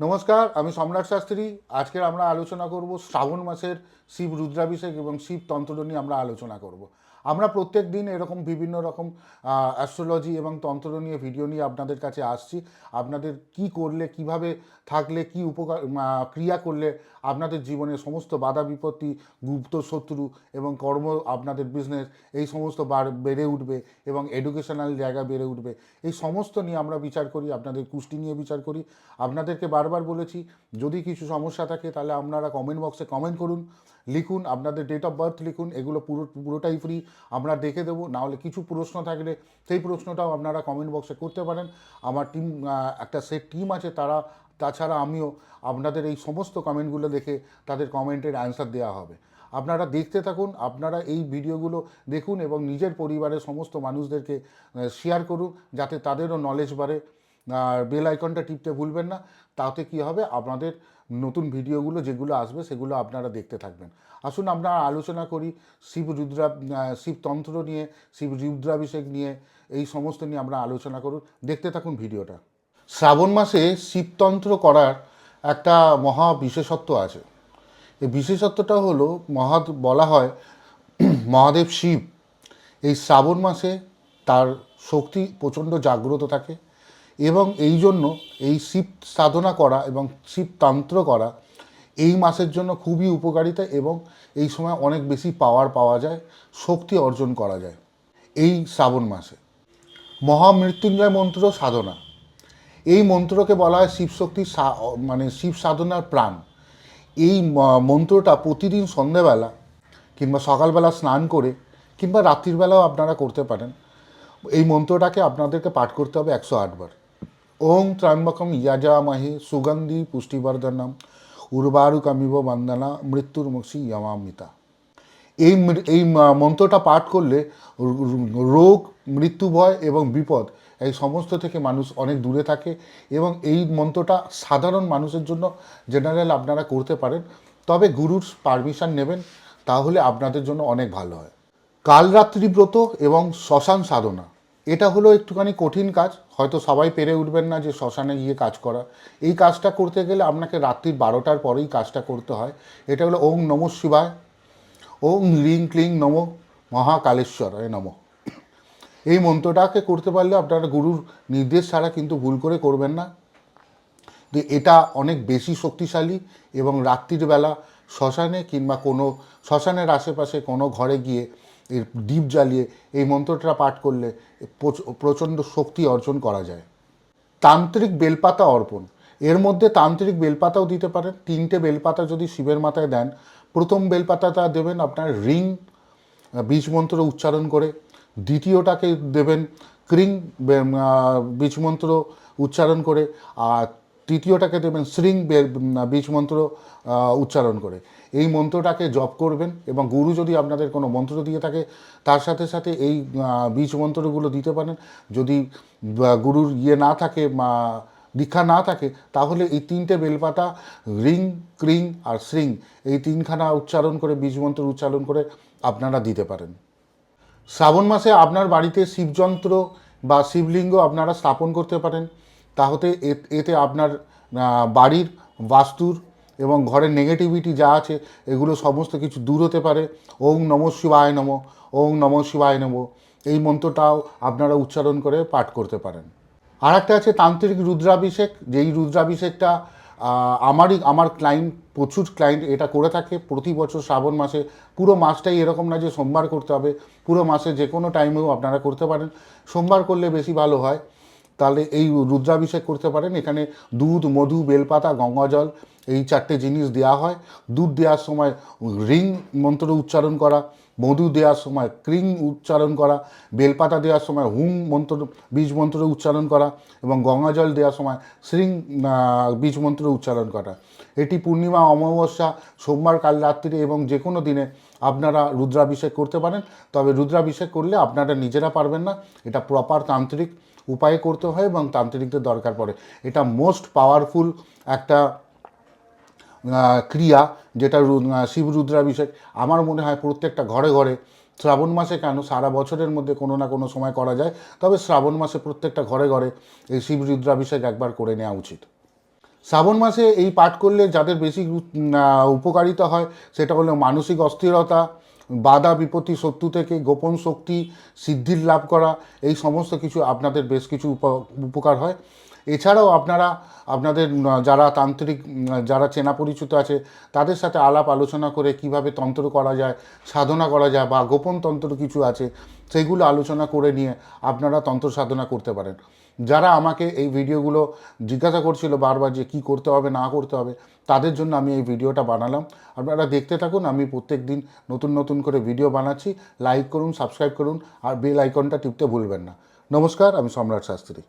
নমস্কার, আমি সম্রাট শাস্ত্রী। আজকের আমরা আলোচনা করব শ্রাবণ মাসের শিব রুদ্রাভিষেক এবং শিব তন্ত্র নিয়ে আমরা আলোচনা করব। আমরা প্রত্যেক দিন এরকম বিভিন্ন রকম অ্যাস্ট্রোলজি এবং তন্ত্র নিয়ে ভিডিও নিয়ে আপনাদের কাছে আসছি। আপনাদের কি করলে, কীভাবে থাকলে, কি উপকার ক্রিয়া করলে আপনাদের জীবনে সমস্ত বাধা বিপত্তি, গুপ্ত শত্রু এবং কর্ম আপনাদের বিজনেস এই সমস্ত বেড়ে উঠবে এবং এডুকেশনাল জায়গা বেড়ে উঠবে। এই সমস্ত নিয়ে আমরা বিচার করি, আপনাদের কুষ্টি নিয়ে বিচার করি। আপনাদেরকে বারবার বলেছি, যদি কিছু সমস্যা থাকে তাহলে আপনারা কমেন্ট বক্সে কমেন্ট করুন, লিখুন, আপনাদের ডেট অফ বার্থ লিখুন, এগুলো পুরো, পুরোটাই ফ্রি আমরা দেখে দেবো, নাহলে কিছু প্রশ্ন থাকলে সেই প্রশ্নটাও আপনারা কমেন্ট বক্সে করতে পারেন। আমার টিম একটা সেট টিম আছে তারা, তাছাড়া আমিও আপনাদের এই সমস্ত কমেন্টগুলো দেখে তাদের কমেন্টের অ্যান্সার দেওয়া হবে। আপনারা দেখতে থাকুন, আপনারা এই ভিডিওগুলো দেখুন এবং নিজের পরিবারের সমস্ত মানুষদেরকে শেয়ার করুন, যাতে তাদেরও নলেজ বাড়ে। বেল আইকনটা টিপতে ভুলবেন না, তাতে কি হবে? আপনাদের নতুন ভিডিওগুলো যেগুলো আসবে সেগুলো আপনারা দেখতে থাকবেন। আসুন আমরা আলোচনা করি শিব রুদ্রা শিবতন্ত্র নিয়ে, শিব রুদ্রাভিষেক নিয়ে, এই সমস্ত নিয়ে আমরা আলোচনা করুন। দেখতে থাকুন ভিডিওটা। শ্রাবণ মাসে শিবতন্ত্র করার একটা মহা বিশেষত্ব আছে। এই বিশেষত্বটা হলো মহা, বলা হয় মহাদেব শিব। এই শ্রাবণ মাসে তার শক্তি প্রচণ্ড জাগ্রত থাকে। এবং এই জন্য এই শিব সাধনা করা এবং শিব তন্ত্র করা এই মাসের জন্য খুবই উপকারিতা এবং এই সময় অনেক বেশি পাওয়ার পাওয়া যায়, শক্তি অর্জন করা যায় এই শ্রাবণ মাসে। মহামৃত্যুঞ্জয় মন্ত্র সাধনা। এই মন্ত্রকে বলা হয় শিবশক্তি মানে শিব সাধনার প্রাণ। এই মন্ত্রটা প্রতিদিন সন্ধেবেলা কিংবা সকালবেলা স্নান করে কিংবা রাত্রিবেলাও আপনারা করতে পারেন। এই মন্ত্রটাকে আপনাদেরকে পাঠ করতে হবে একশো আটবার। ওং ত্র্যম্বকম ইয়াজামহে সুগন্ধি পুষ্টিবর্ধনম উর্বারুকামিব বন্দনা মৃত্যুর মুক্ষি যমামিতা এই এই মন্ত্রটা পাঠ করলে রোগ, মৃত্যু ভয় এবং বিপদ এই সমস্ত থেকে মানুষ অনেক দূরে থাকে এবং এই মন্ত্রটা সাধারণ মানুষের জন্য জেনারেল আপনারা করতে পারেন। তবে গুরুর পারমিশন নেবেন, তাহলে আপনাদের জন্য অনেক ভালো হয়। কালরাত্রি ব্রত এবং শ্মশান সাধনা। এটা হলো একটুখানি কঠিন কাজ, হয়তো সবাই পেরে উঠবেন না যে শ্মশানে গিয়ে কাজ করা। এই কাজটা করতে গেলে আপনাকে রাত্রির বারোটার পরেই কাজটা করতে হয়। এটা হলো ওং নম শিবায়। ওং হ্রিং ক্লিং নম মহাকালেশ্বরায় নম। এই মন্ত্রটাকে করতে পারলে আপনারা গুরুর নির্দেশ ছাড়া কিন্তু ভুল করে করবেন না। তো এটা অনেক বেশি শক্তিশালী এবং রাত্রির বেলা শ্মশানে কিংবা কোনো, শ্মশানের আশেপাশে কোনো ঘরে গিয়ে এর দ্বীপ জ্বালিয়ে এই মন্ত্রটা পাঠ করলে প্রচ- প্রচণ্ড শক্তি অর্জন করা যায়। তান্ত্রিক বেলপাতা অর্পণ। এর মধ্যে তান্ত্রিক বেলপাতাও দিতে পারেন। তিনটে বেলপাতা যদি শিবের মাথায় দেন প্রথম বেলপাতাটা দেবেন আপনার রিং বীজ মন্ত্র উচ্চারণ করে। দ্বিতীয়টাকে দেবেন ক্রিং বে- আহ, বীজ মন্ত্র উচ্চারণ করে। আর তৃতীয়টাকে দেবেন শ্রিং বীজ মন্ত্র উচ্চারণ করে। এই মন্ত্রটাকে জপ করবেন এবং গুরু যদি আপনাদের কোনো মন্ত্র দিয়ে থাকে, তার সাথে সাথে এই বীজ মন্ত্রগুলো দিতে পারেন। যদি গুরুর ইয়ে না থাকে দীক্ষা না থাকে, তাহলে এই তিনটে বেলপাতা, রিং, ক্রিং আর শ্রিং, এই তিনখানা উচ্চারণ করে, বীজ মন্ত্র উচ্চারণ করে আপনারা দিতে পারেন। শ্রাবণ মাসে আপনার বাড়িতে শিবযন্ত্র বা শিবলিঙ্গ আপনারা স্থাপন করতে পারেন। তাহলে এতে আপনার বাড়ির বাস্তুর এবং ঘরের নেগেটিভিটি যা আছে, এগুলো সমস্ত কিছু দূর হতে পারে। ওং নম শিবায় নম, ওং নম শিবায় নম। এই মন্ত্রটাও আপনারা উচ্চারণ করে পাঠ করতে পারেন। আর একটা আছে তান্ত্রিক রুদ্রাভিষেক। যেই রুদ্রাভিষেকটা আমারই, আমার ক্লায়েন্ট প্রচুর ক্লায়েন্ট এটা করে থাকে। প্রতি বছর শ্রাবণ মাসে পুরো মাসটাই এরকম না যে সোমবার করতে হবে। পুরো মাসে যে কোনো টাইমেও আপনারা করতে পারেন। সোমবার করলে বেশি ভালো হয়। তাহলে এই রুদ্রাভিষেক করতে পারেন। এখানে দুধ, মধু, বেলপাতা গঙ্গা জল এই চারটে জিনিস দেওয়া হয়। দুধ দেওয়ার সময় রিং মন্ত্র উচ্চারণ করা, মধু দেওয়ার সময় ক্রিং উচ্চারণ করা, বেলপাতা দেওয়ার সময় হুম মন্ত্র, বীজ মন্ত্র উচ্চারণ করা এবং গঙ্গা জল দেওয়ার সময় শ্রিং বীজ মন্ত্র উচ্চারণ করা। এটি পূর্ণিমা, অমাবস্যা, সোমবার, কাল রাত্রিরে এবং যে কোনো দিনে আপনারা রুদ্রাভিষেক করতে পারেন। তবে রুদ্রাভিষেক করলে আপনারা নিজেরা পারবেন না। এটা প্রপার তান্ত্রিক। উপায়ে করতে হয় এবং তান্ত্রিকদের দরকার পড়ে। এটা মোস্ট পাওয়ারফুল একটা ক্রিয়া যেটা শিব রুদ্রাভিষেক। আমার মনে হয় প্রত্যেকটা ঘরে ঘরে শ্রাবণ মাসে কেন সারা বছরের মধ্যে কোনো না কোনো সময় করা যায়, তবে শ্রাবণ মাসে প্রত্যেকটা ঘরে ঘরে এই শিব রুদ্রাভিষেক একবার করে নেওয়া উচিত। শ্রাবণ মাসে এই পাঠ করলে যাদের বেশি উপকারিতা হয়, সেটা হলো মানসিক অস্থিরতা বাধা, বিপত্তি, শত্রু থেকে গোপন শক্তি, সিদ্ধির লাভ করা, এই সমস্ত কিছু আপনাদের বেশ কিছু উপ- উপকার হয়। এছাড়াও আপনারা, আপনাদের যারা তান্ত্রিক যারা চেনা পরিচিত আছে, তাদের সাথে আলাপ আলোচনা করে কীভাবে তন্ত্র করা যায়, সাধনা করা যায় বা গোপন তন্ত্র কিছু আছে সেইগুলো আলোচনা করে নিয়ে আপনারা তন্ত্র সাধনা করতে পারেন। যারা আমাকে এই ভিডিওগুলো জিজ্ঞাসা করছিল বারবার যে কী করতে হবে, না করতে হবে, তাদের জন্য আমি এই ভিডিওটা বানালাম। আপনারা দেখতে থাকুন, আমি প্রত্যেক দিন নতুন নতুন করে ভিডিও বানাচ্ছি। লাইক করুন সাবস্ক্রাইব করুন, আর বেল আইকনটা টিপতে ভুলবেন না। নমস্কার, আমি সম্রাট শাস্ত্রী।